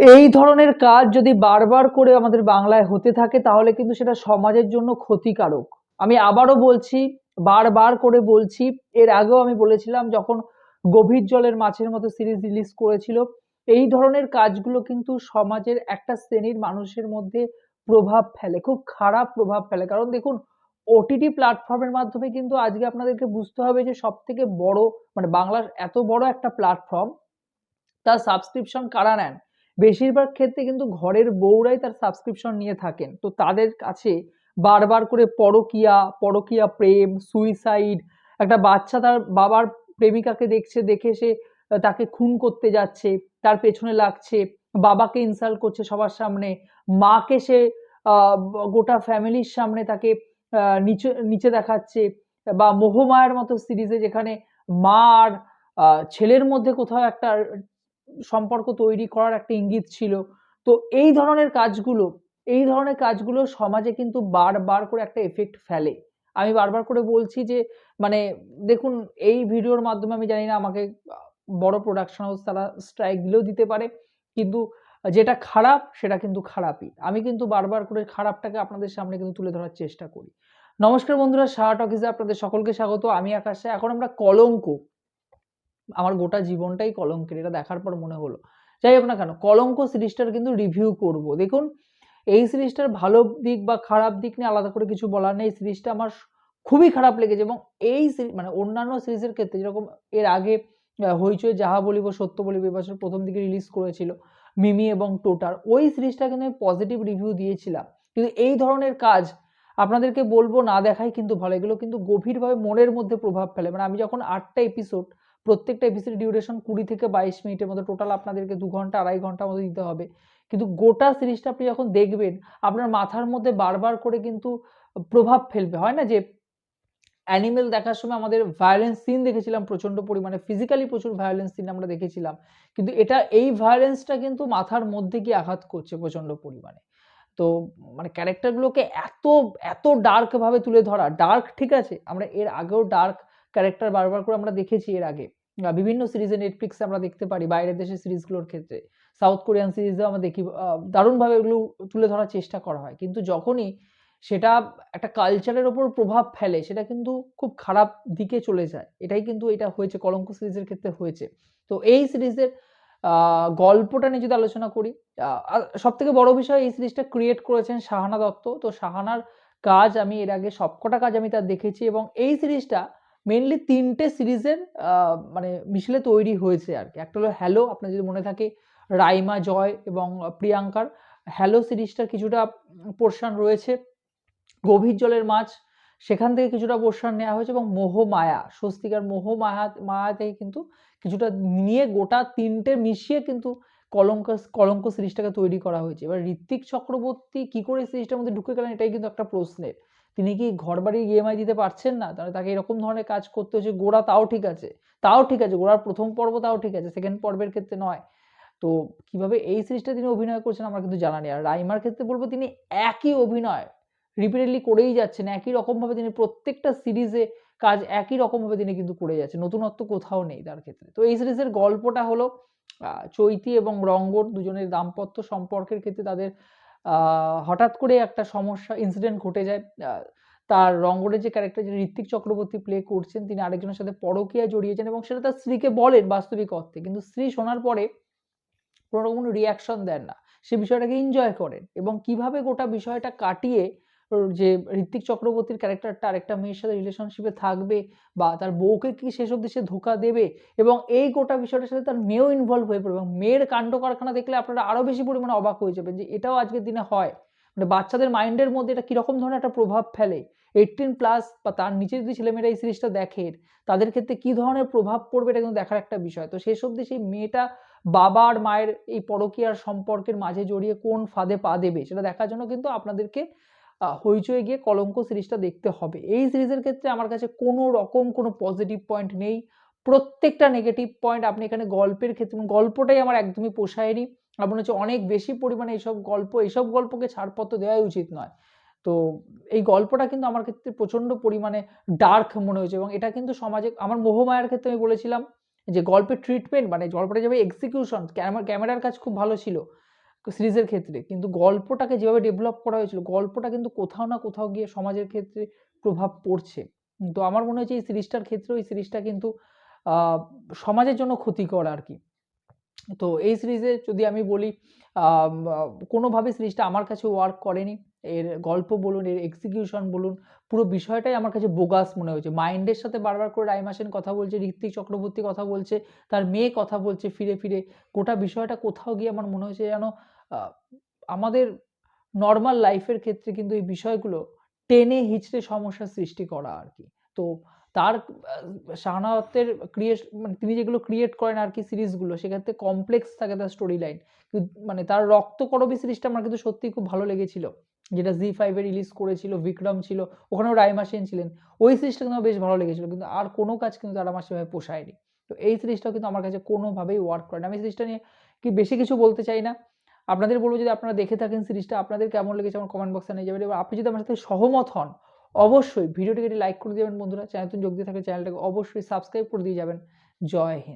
এই ধরনের কাজ যদি বারবার করে আমাদের বাংলায় হতে থাকে, তাহলে কিন্তু সেটা সমাজের জন্য ক্ষতিকারক। আমি আবারও বলছি, বারবার করে বলছি, এর আগেও আমি বলেছিলাম, যখন গভীর জলের মাছের মতো সিরিজ রিলিজ করেছিল, এই ধরনের কাজগুলো কিন্তু সমাজের একটা শ্রেণির মানুষের মধ্যে প্রভাব ফেলে, খুব খারাপ প্রভাব ফেলে। কারণ দেখুন ওটিটি প্ল্যাটফর্মের মাধ্যমে কিন্তু আজকে আপনাদেরকে বুঝতে হবে যে সব থেকে বড় মানে বাংলার এত বড় একটা প্ল্যাটফর্ম তার সাবস্ক্রিপশন কারা নেন? বেশিরভাগ ক্ষেত্রে কিন্তু ঘরের বউরাই তার সাবস্ক্রিপশন নিয়ে থাকেন। তো তাদের কাছে বারবার করে পরকীয়া পরকীয়া প্রেম সুইসাইড একটা বাচ্চা তার বাবার প্রেমিকাকে দেখছে, দেখে সে তাকে খুন করতে যাচ্ছে, তার পেছনে লাগছে, বাবাকে ইনসাল্ট করছে সবার সামনে, মাকে সে গোটা ফ্যামিলির সামনে তাকে নিচে নিচে দেখাচ্ছে বা মোহমায়ার মতো সিরিজে যেখানে মা আর ছেলের মধ্যে কোথাও একটা সম্পর্ক তৈরি করার একটা ইঙ্গিত ছিল। তো এই ধরনের কাজগুলো, এই ধরনের কাজগুলো সমাজে কিন্তু বারবার করে একটা এফেক্ট ফেলে। আমি বারবার করে বলছি যে মানে দেখুন, এই ভিডিওর মাধ্যমে আমি জানি না, আমাকে বড় প্রোডাকশন হাউস তারা স্ট্রাইক দিলেও দিতে পারে, কিন্তু যেটা খারাপ, সেটা কিন্তু খারাপই। আমি কিন্তু বারবার করে খারাপটাকে আপনাদের সামনে কিন্তু তুলে ধরার চেষ্টা করি। নমস্কার বন্ধুরা, শাহ টকিজে আপনাদের সকলকে স্বাগত। আমি আকাশে, এখন আমরা কলঙ্ক। আমার গোটা জীবনটাই কলঙ্কের, এটা দেখার পর মনে হলো। যাই হোক না কেন, কলঙ্ক সিরিজটার কিন্তু রিভিউ করব। দেখুন, এই সিরিজটার ভালো দিক বা খারাপ দিক নিয়ে আলাদা করে কিছু বলার নেই। সিরিজটা আমার খুবই খারাপ লেগেছে এবং এই মানে অন্যান্য সিরিজের ক্ষেত্রে যেরকম এর আগে হইচই, যাহা বলিব, সত্য বলিব এবছর প্রথম দিকে রিলিজ করেছিল মিমি এবং টোটার। ওই সিরিজটা কিন্তু আমি পজিটিভ রিভিউ দিয়েছিলাম। কিন্তু এই ধরনের কাজ আপনাদেরকে বলব না দেখাই কিন্তু ভালো। এগুলো কিন্তু গভীরভাবে মনের মধ্যে প্রভাব ফেলে। মানে আমি যখন আটটা এপিসোড প্রত্যেকটা এপিসোড ডিউরেশন কুড়ি থেকে বাইশ মিনিটের মতো। টোটাল আপনাদেরকে দু ঘণ্টা, আড়াই ঘণ্টার মতো দিতে হবে। কিন্তু গোটা সিরিজটা আপনি যখন দেখবেন, আপনার মাথার মধ্যে বারবার করে কিন্তু প্রভাব ফেলবে। হয় না যে অ্যানিমেল দেখার সময় আমাদের ভায়োলেন্স সিন দেখেছিলাম প্রচণ্ড পরিমাণে ফিজিক্যালি প্রচুর ভায়োলেন্স সিন আমরা দেখেছিলাম। কিন্তু এটা, এই ভায়োলেন্সটা কিন্তু মাথার মধ্যে গিয়ে আঘাত করছে প্রচণ্ড পরিমাণে। তো মানে ক্যারেক্টারগুলোকে এত এত ডার্ক ভাবে তুলে ধরা। ডার্ক ঠিক আছে, আমরা এর আগেও ডার্ক ক্যারেক্টার বারবার করে আমরা দেখেছি এর আগে। বিভিন্ন সিরিজে নেটফ্লিক্সে আমরা দেখতে পারি, বাইরের দেশের সিরিজগুলোর ক্ষেত্রে। সাউথ কোরিয়ান সিরিজেও আমরা দেখি দারুণভাবে এগুলো তুলে ধরার চেষ্টা করা হয়। কিন্তু যখনই সেটা একটা কালচারের ওপর প্রভাব ফেলে, সেটা কিন্তু খুব খারাপ দিকে চলে যায়। এটাই কিন্তু এটা হয়েছে, কলঙ্ক সিরিজের ক্ষেত্রে হয়েছে। তো এই সিরিজের গল্পটা নিয়ে যদি আলোচনা করি সব থেকে বড় বিষয় এই সিরিজটা ক্রিয়েট করেছেন শাহানা দত্ত। তো শাহানার কাজ আমি এর আগে সবকটা কাজ আমি তার দেখেছি এবং এই সিরিজটা মেনলি তিনটে সিরিজের মানে মিশলে তৈরি হয়েছে আর কি। একটা হলো হ্যালো আপনার যদি মনে থাকে রাইমা জয় এবং প্রিয়াঙ্কার হ্যালো সিরিজটার কিছুটা পোর্শন রয়েছে। গভীর জলের মাছ, সেখান থেকে কিছুটা পোর্শন নেওয়া হয়েছে এবং মোহমায়া স্বস্তিকার মোহমায়া মায়া থেকে কিন্তু কিছুটা নিয়ে গোটা তিনটে মিশিয়ে কিন্তু কলঙ্ক কলঙ্ক সিরিজটাকে তৈরি করা হয়েছে। এবার ঋত্বিক চক্রবর্তী কি করে সিরিজটার মধ্যে ঢুকে গেলেন এটাই কিন্তু একটা প্রশ্নের। তিনি কি ঘর বাড়ি ইএমআই দিতে পারছেন না? তাহলে তাকে এরকম ধরনের কাজ করতে হচ্ছে গোড়া তাও ঠিক আছে, তাও ঠিক আছে, গোড়ার প্রথম পর্ব তাও ঠিক আছে সেকেন্ড পর্বের ক্ষেত্রে নয়। তো কীভাবে এই সিরিজটা তিনি অভিনয় করছেন আমার কিন্তু জানা নেই। আর রাইমার ক্ষেত্রে বলব তিনি একই অভিনয় রিপিটেডলি করেই যাচ্ছেন, একই রকমভাবে তিনি প্রত্যেকটা সিরিজে কাজ একই রকমভাবে তিনি কিন্তু করে যাচ্ছেন, নতুনত্ব কোথাও নেই তার ক্ষেত্রে। তো এই সিরিজের গল্পটা হলো চৈতি এবং রঙ্গন দুজনের দাম্পত্য সম্পর্কের ক্ষেত্রে তাদের হঠাৎ করে একটা সমস্যা ইনসিডেন্ট ঘটে যায়। তার রঙ্গনের যে ক্যারেক্টার যে ঋত্বিক চক্রবর্তী প্লে করছেন, তিনি আরেকজনের সাথে পরকিয়া জড়িয়েছেন এবং সেটা তার স্ত্রীকে বলেন বাস্তবিক অর্থে। কিন্তু স্ত্রী শোনার পরে কোনো রকম রিয়াকশন দেন না। সে বিষয়টাকে এনজয় করেন এবং কীভাবে গোটা বিষয়টা কাটিয়ে যে ঋত্বিক চক্রবর্তীর ক্যারেক্টারটা আরেকটা মেয়ের সাথে রিলেশনশিপে থাকবে বা তার বউকে কি শেষ অবধি সে ধোকা দেবে এবং এই গোটা বিষয়টার সাথে তার মেয়েও ইনভলভ হয়ে পড়বে এবং মেয়ের কাণ্ড কারখানা দেখলে আপনারা আরও বেশি পরিমাণে অবাক হয়ে যাবেন যে এটাও আজকের দিনে হয়। মানে বাচ্চাদের মাইন্ডের মধ্যে এটা কীরকম ধরনের একটা প্রভাব ফেলে? এইটিন প্লাস বা তার নিচে যদি ছেলেমেয়েরা এই সিরিজটা দেখে, তাদের ক্ষেত্রে কি ধরনের প্রভাব পড়বে এটা কিন্তু দেখার একটা বিষয়। তো সেই মেয়েটা বাবা আর মায়ের এই পরকীয়ার সম্পর্কের মাঝে জড়িয়ে কোন ফাঁদে পা দেবে সেটা দেখার জন্য কিন্তু আপনাদেরকে আহ, হইচই গিয়ে কলঙ্ক সিরিজটা দেখতে হবে। এই সিরিজের ক্ষেত্রে আমার কাছে কোনো রকম কোনো পজিটিভ পয়েন্ট নেই। প্রত্যেকটা নেগেটিভ পয়েন্ট আপনি এখানে গল্পের ক্ষেত্রে গল্পটাই আমার একদমই পোষায়নি। আমার মনে হচ্ছে অনেক বেশি পরিমাণে এইসব গল্প এইসব গল্পকে ছাড়পত্র দেওয়াই উচিত নয়। তো এই গল্পটা কিন্তু আমার ক্ষেত্রে প্রচণ্ড পরিমাণে ডার্ক মনে হয়েছে এবং এটা কিন্তু সমাজে আমার মোহমায়ার ক্ষেত্রে আমি বলেছিলাম যে গল্পের ট্রিটমেন্ট মানে গল্পটা যাবে এক্সিকিউশন ক্যামেরার কাজ খুব ভালো ছিল। সিরিজের ক্ষেত্রে। কিন্তু গল্পটাকে যেভাবে ডেভেলপ করা হয়েছিল, গল্পটা কিন্তু কোথাও না কোথাও গিয়ে সমাজের ক্ষেত্রে প্রভাব পড়ছে। তো আমার মনে হচ্ছে এই সিরিজটার ক্ষেত্রেও এই সিরিজটা কিন্তু সমাজের জন্য ক্ষতিকর আর কি তো এই সিরিজে যদি আমি বলি কোনোভাবে সিরিজটা আমার কাছে ওয়ার্ক করেনি। এর গল্প বলুন, এর এক্সিকিউশন বলুন, পুরো বিষয়টাই আমার কাছে বোগাস মনে হয়েছে। মাইন্ডের সাথে বারবার করে রাইমা সেন কথা বলছে ঋত্বিক চক্রবর্তী কথা বলছে, তার মেয়ে কথা বলছে ফিরে ফিরে। গোটা বিষয়টা কোথাও গিয়ে আমার মনে হয়েছে যেন আমাদের নর্মাল লাইফের ক্ষেত্রে কিন্তু এই বিষয়গুলো টেনে হিচড়ে সমস্যার সৃষ্টি করা আর কি। তো তার শাহানাতের ক্রিয়েট মানে তিনি যেগুলো ক্রিয়েট করেন আর কি সিরিজগুলো সেক্ষেত্রে কমপ্লেক্স থাকে তার স্টোরি লাইন মানে তার রক্তকরবী সিরিজটা আমার কিন্তু সত্যিই খুব ভালো লেগেছিল। যেটা জি ফাইভে রিলিজ করেছিল বিক্রম ছিল, ওখানেও রাইমা সেন ছিলেন। ওই সিরিজটা কিন্তু বেশ ভালো লেগেছিল, কিন্তু আর কোনো কাজ কিন্তু তারা আমার সেভাবে পোষায়নি। তো এই সিরিজটাও কিন্তু আমার কাছে কোনোভাবেই ওয়ার্ক করে না। আমি সিরিজটা নিয়ে কি বেশি কিছু বলতে চাই না। আপনাদের বলব যদি আপনারা দেখে থাকেন সিরিজটা আপনাদের কেমন লেগেছে আমার কমেন্ট বক্সে নিয়ে যাবেন। এবার আপনি যদি আমার সাথে সহমত হন, অবশ্যই ভিডিওটিকে লাইক করে দেবেন বন্ধুরা। চ্যানেল যোগ দিয়ে থাকে চ্যানেলটাকে অবশ্যই সাবস্ক্রাইব করে দিয়ে যাবেন। জয় হিন্দ।